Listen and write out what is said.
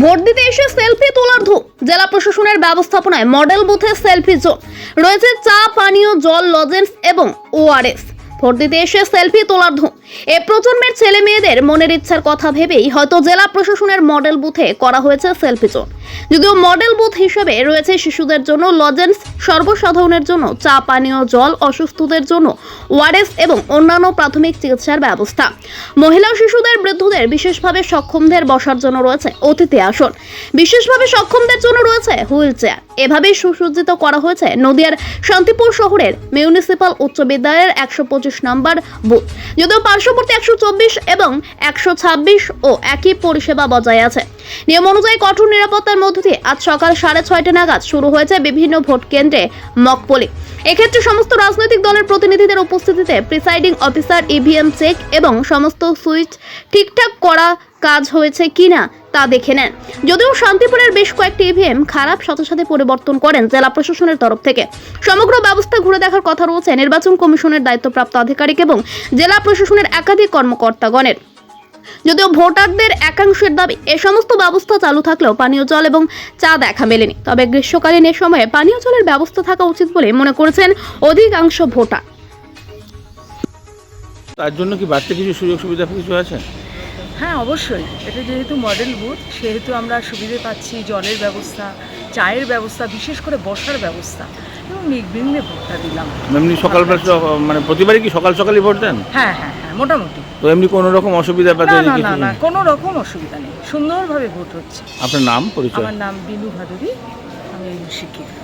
Vote দিতে এসে selfie তোলার ধূপ। জেলা প্রশাসনের ব্যবস্থাপনায় মডেল বুথে সেলফি জোন। রয়েছে চা, পানীয়, জল, লজেন্স এবং ওআরএস ভোট দিতে এসে সেলফি তোলার ধূম এ প্রজন্মের ছেলে মেয়েদের মনের ইচ্ছার কথা ভেবেই হয়তো জেলা প্রশাসনের মডেল বুথে করা হয়েছে সেলফি জোন। যদিও মডেল বুথ হিসেবে রয়েছে শিশুদের জন্য লজেন্স, সর্বসাধারণের জন্য চা, পানীয়, জল, অসুস্থদের জন্য ওয়ারেস এবং অন্যান্য প্রাথমিক চিকিৎসার ব্যবস্থা। মহিলা শিশুদের বৃদ্ধদের বিশেষভাবে সক্ষমদের বসার জন্য রয়েছে অতিথি আসন। বিশেষভাবে সক্ষমদের জন্য রয়েছে হুইল চেয়ার। এভাবেই সুসজ্জিত করা হয়েছে নদিয়ার শান্তিপুর শহরের মিউনিসিপাল উচ্চ বিদ্যালয়ের একশো পঁচিশ নম্বর বুথ। যদিও পার্শ্ববর্তী একশো চব্বিশ এবং একশো ছাব্বিশ ও একই পরিষেবা বজায় আছে। নিয়ম অনুযায়ী কঠোর নিরাপত্তার মধ্য দিয়ে আজ সকাল সাড়ে ছয়টা নাগাদ শুরু হয়েছে বিভিন্ন ভোট কেন্দ্রে মক পোলিং। এক্ষেত্রে সমস্ত রাজনৈতিক দলের প্রতিনিধিদের উপস্থিতিতে প্রিসাইডিং অফিসার, ইভিএম চেক এবং সমস্ত সুইচ ঠিকঠাক করা কাজ হয়েছে কিনা তা দেখে নেন। যদিও শান্তিপুরের বেশ কয়েকটি ইভিএম খারাপ সাথে সাথে পরিবর্তন করেন জেলা প্রশাসনের তরফ থেকে। সমগ্র ব্যবস্থা ঘুরে দেখার কথা রয়েছে নির্বাচন কমিশনের দায়িত্বপ্রাপ্ত আধিকারিক এবং জেলা প্রশাসনের একাধিক কর্মকর্তাগণের। যদিও ভোটারদের একাংশের দাবি, এ সমস্ত ব্যবস্থা চালু থাকলেও পানীয় জল এবং চা দেখা মেলেনি। তবে গ্রীষ্মকালীন এ সময়ে পানীয় জলের ব্যবস্থা থাকা উচিত বলে মনে করেছেন অধিকাংশ ভোটার। তার জন্য কি বাড়তি কিছু সুযোগ সুবিধা কিছু আছে? হ্যাঁ অবশ্যই। এটা যেহেতু মডেল বুথ সেহেতু আমরা সুবিধে পাচ্ছি জলের ব্যবস্থা চায়ের ব্যবস্থা বিশেষ করে বসার ব্যবস্থা। এবং নির্বিঘ্নে ভোটটা দিলাম। এমনি সকালবেলা মানে প্রতিবারই কি সকাল সকালই ভোট দেন? হ্যাঁ হ্যাঁ হ্যাঁ মোটামুটি। তো এমনি কোনো রকম অসুবিধা না না না না কোনো রকম অসুবিধা নেই। সুন্দরভাবে ভোট হচ্ছে। আপনার নাম পরিচয়? আমার নাম বিনু ভাদুরী আমি শিক্ষিকা